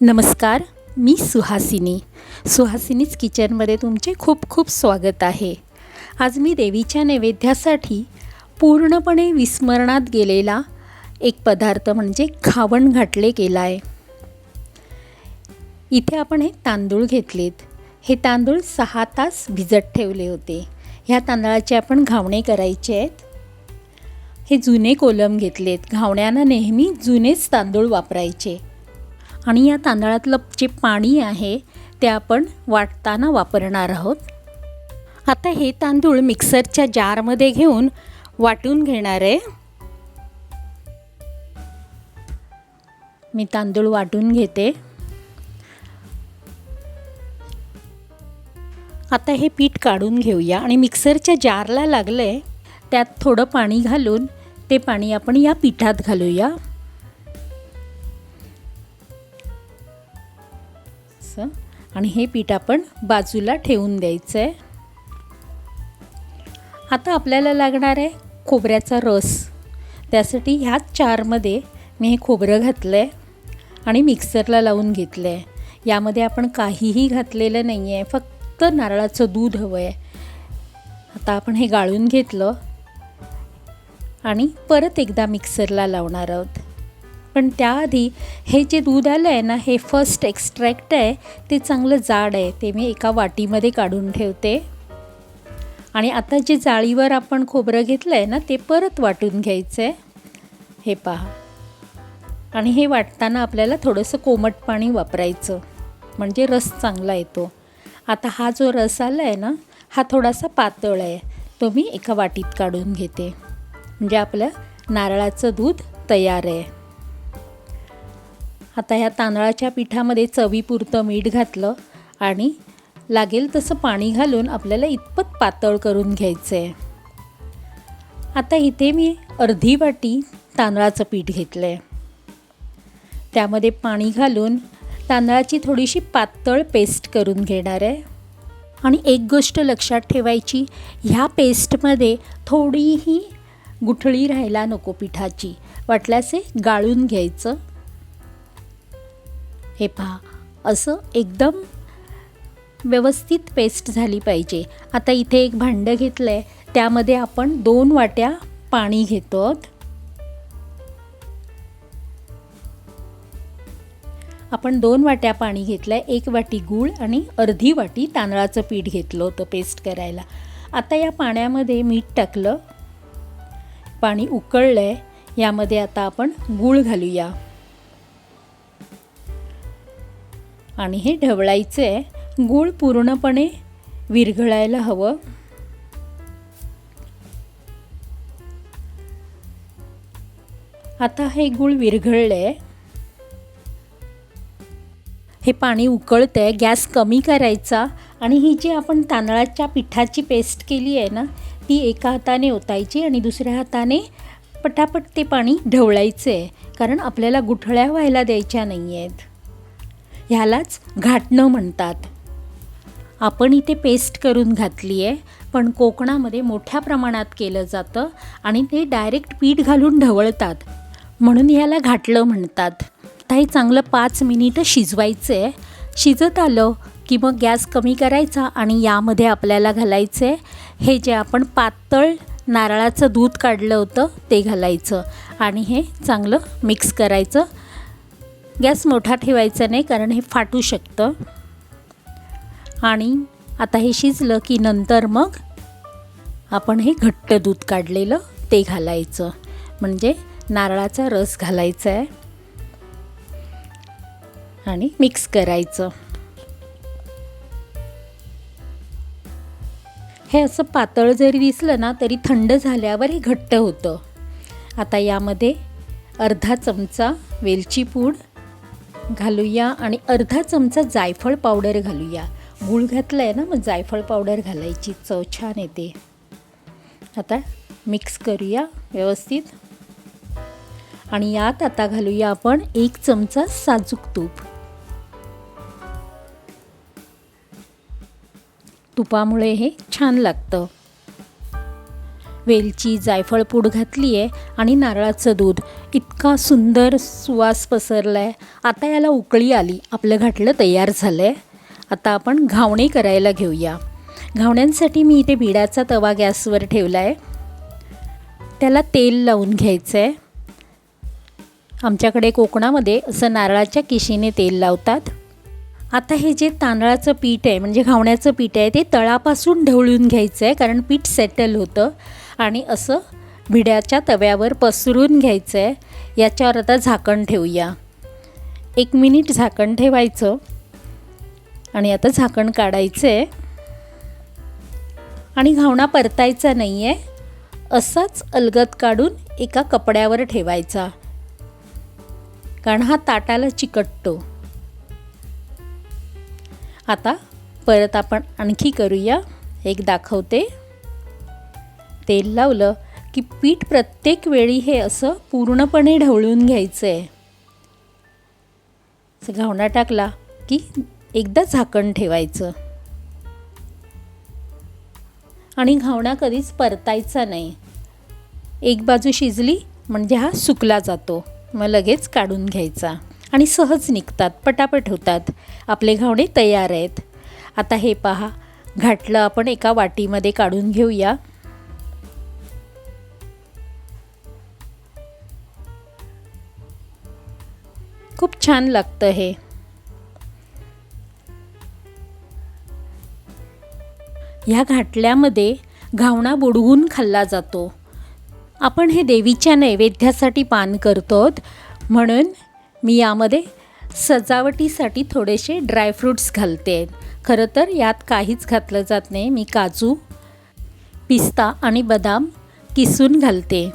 नमस्कार मी सुहासिनी. सुहासिनीच किचनमध्ये तुमचे खूप खूप स्वागत आहे. आज मी देवीच्या नैवेद्यासाठी पूर्णपणे विस्मरणात गेलेला एक पदार्थ म्हणजे घावण घाटले केला आहे इथे आपण हे तांदूळ घेतलेत. हे तांदूळ सहा तास भिजत ठेवले होते. ह्या तांदळाचे आपण घावणे करायचे आहेत. हे जुने कोलम घेतलेत. घावण्यांना नेहमी जुनेच तांदूळ वापरायचे. आणि या तांदळातलं जे पाणी आहे ते आपण वाटताना वापरणार आहोत. आता हे तांदूळ मिक्सरच्या जारमध्ये घेऊन वाटून घेणार आहे. मी तांदूळ वाटून घेते. आता हे पीठ काढून घेऊया आणि मिक्सरच्या जारला लागलं आहे त्यात थोडं पाणी घालून ते पाणी आपण या पिठात घालूया. असं आणि हे पीठ आपण बाजूला ठेवून द्यायचं आहे आता आपल्याला लागणार आहे खोबऱ्याचा रस. त्यासाठी ह्याच चारमध्ये मी हे खोबरं घातलं आहे आणि मिक्सरला लावून घेतलं आहे यामध्ये आपण काहीही घातलेलं नाही आहे फक्त नारळाचं दूध हवं आहे आता आपण हे गाळून घेतलं आणि परत एकदा मिक्सरला लावणार आहोत. पण त्याआधी हे जे दूध आलं आहे ना हे फर्स्ट एक्स्ट्रॅक्ट आहे ते चांगलं जाड आहे. ते मी एका वाटीमध्ये काढून ठेवते. आणि आता जे जाळीवर आपण खोबरं घेतलं आहे ना ते परत वाटून घ्यायचं आहे हे पहा. आणि हे वाटताना आपल्याला थोडंसं कोमट पाणी वापरायचं. म्हणजे रस चांगला येतो. आता हा जो रस आला आहे ना हा थोडासा पातळ आहे. तो मी एका वाटीत काढून घेते. म्हणजे आपलं नारळाचं दूध तयार आहे. आता ह्या तांदळाच्या पिठामध्ये चवीपुरतं मीठ घातलं आणि लागेल तसं पाणी घालून आपल्याला इतपत पातळ करून घ्यायचं आहे आता इथे मी अर्धी वाटी तांदळाचं पीठ घेतलं आहे त्यामध्ये पाणी घालून तांदळाची थोडीशी पातळ पेस्ट करून घेणार आहे. आणि एक गोष्ट लक्षात ठेवायची ह्या पेस्टमध्ये थोडीही गुठळी राहायला नको पिठाची. वाटल्यास गाळून घ्यायचं. हे पहा. असं एकदम व्यवस्थित पेस्ट झाली पाहिजे. आता इथे एक भांडं घेतलं आहे त्यामध्ये आपण दोन वाट्या पाणी घेतो. आपण दोन वाट्या पाणी घेतलं आहे एक वाटी गूळ आणि अर्धी वाटी तांदळाचं पीठ घेतलं होतं पेस्ट करायला. आता या पाण्यामध्ये मीठ टाकलं. पाणी उकळलं आहे यामध्ये आता आपण गूळ घालूया. आणि हे ढवळायचं आहे गूळ पूर्णपणे विरघळायला हवं. आता हे गूळ विरघळलं. आहे हे पाणी उकळतं आहे गॅस कमी करायचा आणि ही जी आपण तांदळाच्या पिठाची पेस्ट केली आहे ना ती एका हाताने ओतायची आणि दुसऱ्या हाताने पटापट ते पाणी ढवळायचं आहे कारण आपल्याला गुठळ्या व्हायला द्यायच्या नाही आहेत ह्यालाच घाटणं म्हणतात. आपण इथे पेस्ट करून घातली आहे पण कोकणामध्ये मोठ्या प्रमाणात केलं जातं आणि ते डायरेक्ट पीठ घालून ढवळतात. म्हणून ह्याला घाटलं म्हणतात. आता हे चांगलं पाच मिनिटं शिजवायचं आहे शिजत आलं की मग गॅस कमी करायचा आणि यामध्ये आपल्याला घालायचं आहे हे जे आपण पातळ नारळाचं दूध काढलं होतं ते घालायचं आणि हे चांगलं मिक्स करायचं. गॅस मोठा ठेवायचा नाही कारण हे फाटू शकतं. आणि आता हे शिजलं की नंतर मग आपण हे घट्ट दूध काढलेलं ते घालायचं. म्हणजे नारळाचा रस घालायचा आहे. आणि मिक्स करायचं. हे असं पातळ जरी दिसलं ना तरी थंड झाल्यावर हे घट्ट होतं. आता यामध्ये अर्धा चमचा वेलची पूड घालूया आणि अर्धा चमचा जायफळ पावडर घालूया. गूळ घातला आहे ना मग जायफळ पावडर घालायची. चव छान येते. आता मिक्स करूया व्यवस्थित. आणि यात आता घालूया आपण एक चमचा साजूक तूप. तुपामुळे हे छान लागतं. वेलची जायफळ पूड घातली आहे आणि नारळाचं दूध. इतका सुंदर सुवास पसरला आहे आता याला उकळी आली. आपलं घाटलं तयार झालं आहे आता आपण घावणे करायला घेऊया. घावण्यांसाठी मी इथे बिडाचा तवा गॅसवर ठेवला आहे त्याला तेल लावून घ्यायचं आहे आमच्याकडे कोकणामध्ये असं नारळाच्या किशीने तेल लावतात. आता हे जे तांदळाचं पीठ आहे म्हणजे घावण्याचं पीठ आहे ते तळापासून ढवळून घ्यायचं आहे कारण पीठ सेटल होतं. आणि असं भिड्याच्या तव्यावर पसरून घ्यायचं आहे याच्यावर आता झाकण ठेवूया. एक मिनिट झाकण ठेवायचं. आणि आता झाकण काढायचं आहे आणि घावणा परतायचा नाही आहे असाच अलगद काढून एका कपड्यावर ठेवायचा. कारण हा ताटाला चिकटतो. आता परत आपण आणखी करूया. एक दाखवते. तेल लावलं की पीठ प्रत्येक वेळी हे असं पूर्णपणे ढवळून घ्यायचं आहे घावणा टाकला की एकदा झाकण ठेवायचं. आणि घावणा कधीच परतायचा नाही. एक बाजू शिजली म्हणजे हा सुकला जातो. मग लगेच काढून घ्यायचा. आणि सहज निघतात पटापट होतात. आपले घावणे तयार आहेत. आता हे पहा घाटलं आपण एका वाटीमध्ये काढून घेऊया. खूप छान लागतं हे. ह्या घाटल्यामध्ये घावणा बुडवून खाल्ला जातो. आपण हे देवीच्या नैवेद्यासाठी पान करतो म्हणून मी यामध्ये सजावटीसाठी थोडेसे ड्रायफ्रूट्स घालते. खरं तर यात काहीच घातलं जात नाही. मी काजू पिस्ता आणि बदाम किसून घालते.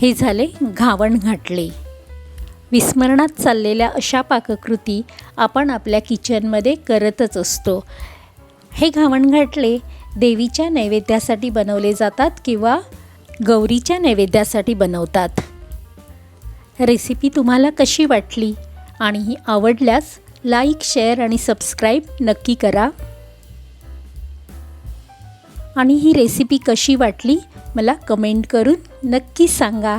हे झाले घावण घाटले. विस्मरणात चाललेल्या अशा पाककृती आपण आपल्या किचनमध्ये करतच असतो. हे घावणघाटले देवीच्या नैवेद्यासाठी बनवले जातात किंवा गौरीच्या नैवेद्यासाठी बनवतात. रेसिपी तुम्हाला कशी वाटली आणि ही आवडल्यास लाईक शेअर आणि सबस्क्राईब नक्की करा. आणि ही रेसिपी कशी वाटली मला कमेंट करून नक्की सांगा.